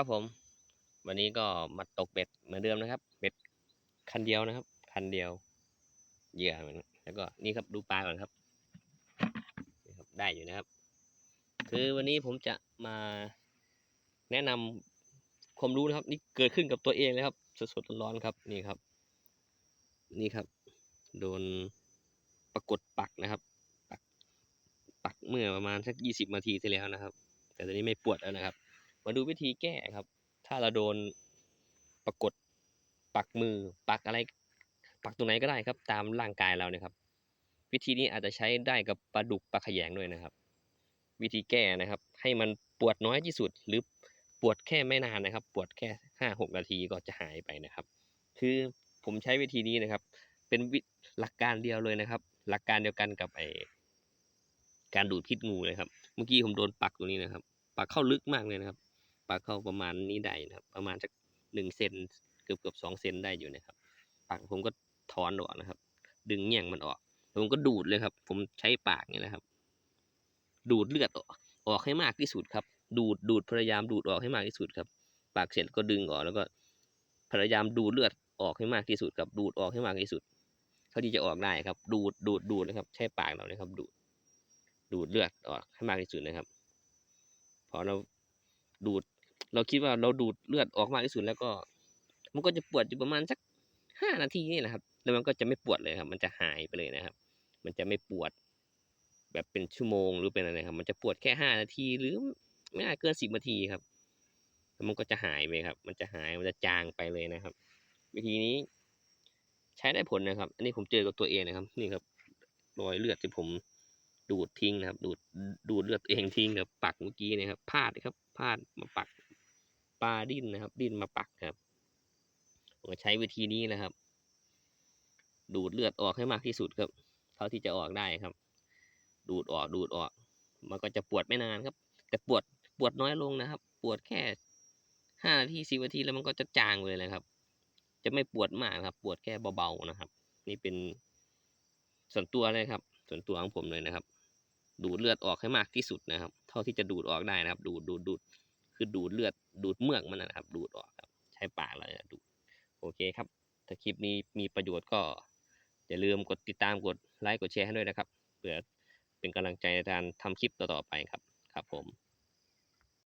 ครับผม วันนี้ก็มาตกเบ็ดเหมือนเดิมนะครับ เบ็ดคันเดียวนะครับ คันเดียวเหยื่อเหมือนแล้วก็นี่ครับดูปลาก่อนครับครับได้อยู่นะครับ คือวันนี้ผมจะมาแนะนำความรู้นะครับ นี่เกิดขึ้นกับตัวเองเลยครับ สดๆร้อนๆครับนี่ครับ นี่ครับ โดนปรากฏปักนะครับ ปักปักเมื่อประมาณสักยี่สิบนาทีที่แล้วนะครับ แต่ตอนนี้ไม่ปวดแล้วนะครับ มาดูวิธีแก้ครับ ถ้าเราโดนปรากฏปักมือปักอะไรปักตรงไหนก็ได้ครับ ตามร่างกายเราเนี่ยครับ วิธีนี้อาจจะใช้ได้กับปลาดุกปลาขยงด้วยนะครับ วิธีแก้นะครับ ให้มันปวดน้อยที่สุดหรือปวดแค่ไม่นานนะครับ ปวดแค่ห้าหกนาทีก็จะหายไปนะครับ คือผมใช้วิธีนี้นะครับ เป็นวิหลักการเดียวเลยนะครับ หลักการเดียวกันกับไอการดูดพิษงูเลยครับ เมื่อกี้ผมโดนปักตรงนี้นะครับ ปักเข้าลึกมากเลยนะครับ ปักเข้าประมาณนี้ได้นะครับ ประมาณสักหนึ่งเซนเกือบเกือบสองเซนได้อยู่นะครับ ปักผมก็ถอนออกนะครับ ดึงแง่งมันออกผมก็ดูดเลยครับ ผมใช้ปากนี่แหละครับ ดูดเลือดออกออกให้มากที่สุดครับ ดูดดูดพยายามดูดออกให้มากที่สุดครับ ปากเสร็จก็ดึงออกแล้วก็พยายามดูดเลือดออกให้มากที่สุดครับดูดออกให้มากที่สุดเท่าที่จะออกได้ครับ ดูดดูดดูดนะครับ ใช้ปากเราเลยครับ ดูด ดูดเลือดออกให้มากที่สุดนะครับ พอเราดูด เราคิดว่าเราดูดเลือดออกมากที่สุดแล้วก็ มันก็จะปวดอยู่ประมาณสักห้านาทีนี่แหละครับ แล้วมันก็จะไม่ปวดเลยครับ มันจะหายไปเลยนะครับ มันจะไม่ปวด แบบเป็นชั่วโมงหรือเป็นอะไรครับ มันจะปวดแค่ห้านาทีหรือไม่น่าเกินสิบนาทีครับแล้วมันก็จะหายไปครับ มันจะหายมันจะจางไปเลยนะครับ วิธีนี้ ใช้ได้ผลนะครับ อันนี้ผมเจอกับตัวเองนะครับ นี่ครับรอยเลือดที่ผมดูดทิ้งนะครับ ดูดดูดเลือดเองทิ้งครับปักเมื่อกี้นะครับพลาดครับพลาดมาปัก ปลาดิ้นนะครับ ดิ้นมาปักครับผมใช้วิธีนี้นะครับ ดูดเลือดออกให้มากที่สุดครับเท่าที่จะออกได้ครับ ดูดออกดูดออก มันก็จะปวดไม่นานครับ แต่ปวดปวดน้อยลงนะครับ ปวดแค่ห้านาทีสิบนาทีแล้วมันก็จะจางเลยนะครับ จะไม่ปวดมากครับ ปวดแค่เบาๆนะครับ นี่เป็นส่วนตัวเลยครับ ส่วนตัวของผมเลยนะครับ ดูดเลือดออกให้มากที่สุดนะครับ เท่าที่จะดูดออกได้นะครับ ดูดดูดดูด คือดูดเลือดดูดเมือกมันนะครับ ดูดออกครับ ใช้ปากเลยดูดโอเคครับ ถ้าคลิปนี้มีประโยชน์ก็อย่าลืมกดติดตามกดไลค์กดแชร์ให้ด้วยนะครับเพื่อเป็นกำลังใจในการทำคลิปต่อๆไปครับ ครับผม